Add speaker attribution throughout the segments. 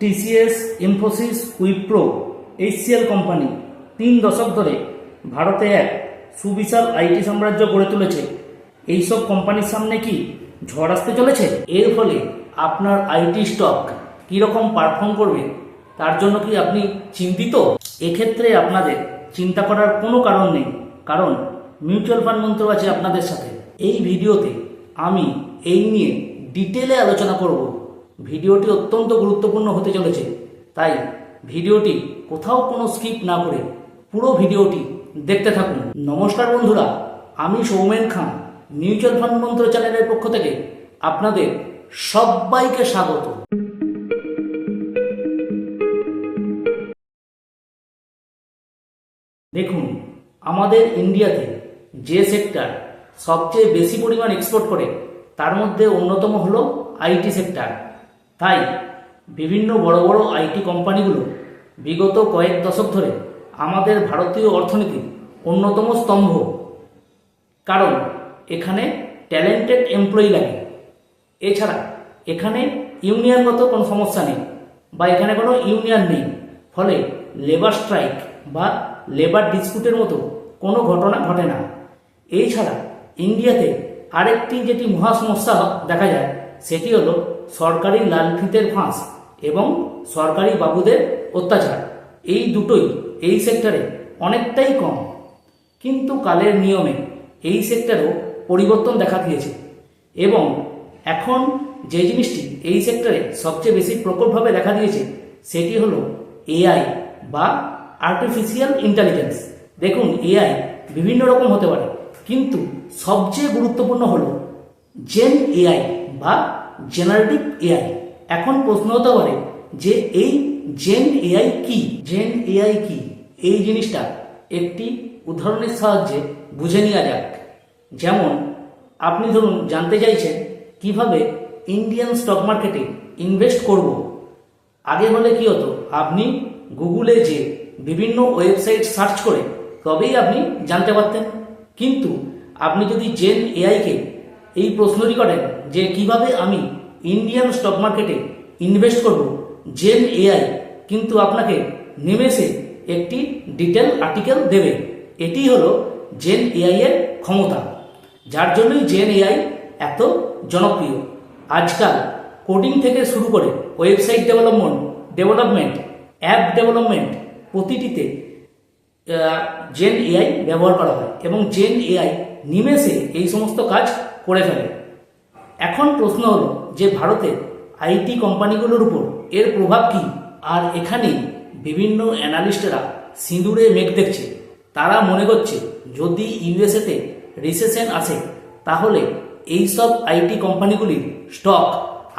Speaker 1: TCS, Infosys, Wipro, HCL company তিন দশক ধরে ভারতে এক সুবিশাল আইটি সাম্রাজ্য গড়ে তুলেছে। এইসব কোম্পানির সামনে কি ঝড় আসতে চলেছে? এর ফলে আপনার আইটি স্টক কীরকম পারফর্ম করবে? তার জন্য কি আপনি চিন্তিত? এক্ষেত্রে আপনাদের চিন্তা করার কোনো কারণ নেই, কারণ মিউচুয়াল ফান্ড মন্ত্র আছে আপনাদের সাথে। এই ভিডিওতে আমি এই নিয়ে ডিটেলে আলোচনা করব। ভিডিওটি অত্যন্ত গুরুত্বপূর্ণ হতে চলেছে। তাই ভিডিওটি কোথাও কোনো স্কিপ না করে পুরো ভিডিওটি দেখতে থাকুন। নমস্কার বন্ধুরা, আমি সৌমেন খান, মিউচুয়াল ফান্ড মন্ত্র চ্যানেলের পক্ষ থেকে আপনাদের সবাইকে স্বাগত। দেখুন, আমাদের ইন্ডিয়াতে যে সেক্টর সবচেয়ে বেশি পরিমাণ এক্সপোর্ট করে, তার মধ্যে অন্যতম হলো আইটি সেক্টর। তাই বিভিন্ন বড় বড় আইটি কোম্পানিগুলো বিগত কয়েক দশক ধরে আমাদের ভারতীয় অর্থনীতির অন্যতম স্তম্ভ। কারণ এখানে ট্যালেন্টেড এমপ্লয়ি লাগে। এছাড়া এখানে ইউনিয়নগত কোনো সমস্যা নেই বা এখানে কোনো ইউনিয়ন নেই। ফলে লেবার স্ট্রাইক বা লেবার ডিসপুটের মতো কোনো ঘটনা ঘটে না। এছাড়া ইন্ডিয়াতে আরেকটি যেটি মহা সমস্যা দেখা যায় সেটি হলো সরকারি লালফিতের ফাঁস এবং সরকারি বাবুদের অত্যাচার। এই দুটোই এই সেক্টরে অনেকটাই কম। কিন্তু কালের নিয়মে এই সেক্টরেও পরিবর্তন দেখা দিয়েছে এবং এখন যে জিনিসটি এই সেক্টরে সবচেয়ে বেশি প্রকটভাবে দেখা দিয়েছে সেটি হলো এআই বা আর্টিফিশিয়াল ইন্টেলিজেন্স দেখুন, এআই বিভিন্ন রকম হতে পারে, কিন্তু সবচেয়ে গুরুত্বপূর্ণ হলো জেন এআই। বা জেনারেটিভ এআই এখন প্রশ্ন হতে পারে যে এই জেন এআই কি? জেন এআই কি? এই জিনিসটা একটি উদাহরণের সাহায্যে বুঝে নেওয়া যাক। যেমন, আপনি ধরুন জানতে চাইছেন কীভাবে ইন্ডিয়ান স্টক মার্কেটে ইনভেস্ট করব। আগে হলে কি হতো, আপনি গুগলে যে বিভিন্ন ওয়েবসাইট সার্চ করে তবেই আপনি জানতে পারতেন। কিন্তু আপনি যদি জেন এআইকে এই প্রশ্নটি করেন যে কীভাবে আমি ইন্ডিয়ান স্টক মার্কেটে ইনভেস্ট করব জেন এআই কিন্তু আপনাকে নিমেষে একটি ডিটেল আর্টিকেল দেবে। এটি হলো জেন এআই এর ক্ষমতা, যার জন্যই জেন এআই এত জনপ্রিয়। আজকাল কোডিং থেকে শুরু করে website development development app development প্রতিটিতে জেন এআই ব্যবহার করা হয় এবং জেন এআই নিমেষে এই সমস্ত কাজ করে ফেলে। এখন প্রশ্ন হলো যে ভারতের আইটি কোম্পানিগুলোর উপর এর প্রভাব কি? আর এখানে বিভিন্ন অ্যানালিস্টরা সিঁদুরে মেঘ দেখছে। তারা মনে করছে, যদি ইউএসএতে রিসেশন আসে, তাহলে এই সব আইটি কোম্পানিগুলির স্টক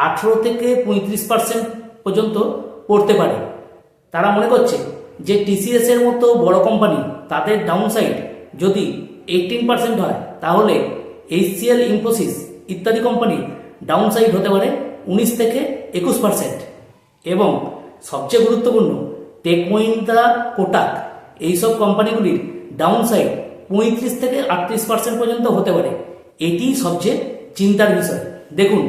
Speaker 1: আঠেরো থেকে পঁয়ত্রিশ পার্সেন্ট পর্যন্ত পড়তে পারে। তারা মনে করছে যে টিসিএস এর মতো বড় কোম্পানি তাদের ডাউনসাইড যদি এইটিন পার্সেন্ট হয়, তাহলে এইচসিএল ইনফোসিস ইত্যাদি কোম্পানি ডাউনসাইড হতে পারে উনিশ থেকে একুশ পার্সেন্ট এবং সবচেয়ে গুরুত্বপূর্ণ টেক মহিন্দ্রা কোটাক এইসব কোম্পানিগুলির ডাউনসাইড পঁয়ত্রিশ থেকে আটত্রিশ পার্সেন্ট পর্যন্ত হতে পারে। এটি সবচেয়ে চিন্তার বিষয়। দেখুন,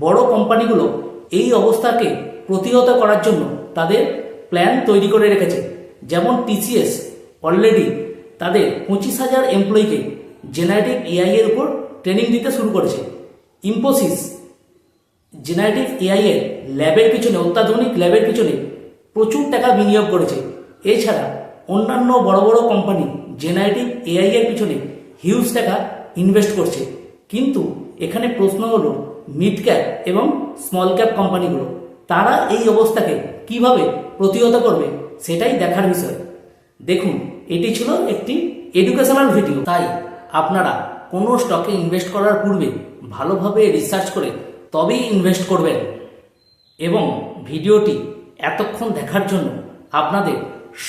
Speaker 1: বড় কোম্পানিগুলো এই অবস্থাকে প্রতিহত করার জন্য তাদের প্ল্যান তৈরি করে রেখেছে। যেমন টিসিএস অলরেডি তাদের পঁচিশ হাজার এমপ্লয়িকে জেনারেটিভ এআই এর উপর ট্রেনিং দিতে শুরু করেছে। ইম্পোসিস জেনারেটিভ এআই এর ল্যাবের পিছনে, অত্যাধুনিক ল্যাবের পিছনে প্রচুর টাকা বিনিয়োগ করেছে। এছাড়া অন্যান্য বড় বড় কোম্পানি জেনারেটিভ এআই এর পিছনে হিউজ টাকা ইনভেস্ট করছে। কিন্তু এখানে প্রশ্ন হলো মিড ক্যাপ এবং স্মল ক্যাপ কোম্পানিগুলো তারা এই অবস্থাকে কীভাবে প্রতিহত করবে সেটাই দেখার বিষয়। দেখুন, এটি ছিল একটি এডুকেশনাল ভিডিও তাই আপনারা কোনো স্টকে ইনভেস্ট করার পূর্বে ভালোভাবে রিসার্চ করে তবেই ইনভেস্ট করবেন। এবং ভিডিওটি এতক্ষণ দেখার জন্য আপনাদের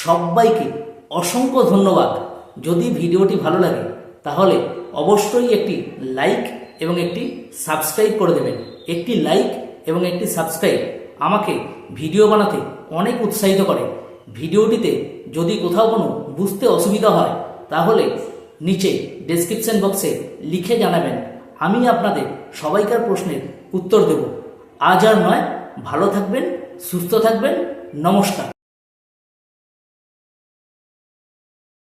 Speaker 1: সবাইকে অসংখ্য ধন্যবাদ। যদি ভিডিওটি ভালো লাগে, তাহলে অবশ্যই একটি লাইক এবং একটি সাবস্ক্রাইব করে দেবেন। একটি লাইক এবং একটি সাবস্ক্রাইব আমাকে ভিডিও বানাতে অনেক উৎসাহিত করে। ভিডিওটিতে যদি কোথাও কোনো বুঝতে অসুবিধা হয়, তাহলে নিচে ডেসক্রিপশন বক্সে লিখে জানাবেন। আমি আপনাদের সবাইকার প্রশ্নের উত্তর দেব। আজ আর নয়। ভালো থাকবেন, সুস্থ থাকবেন। নমস্কার।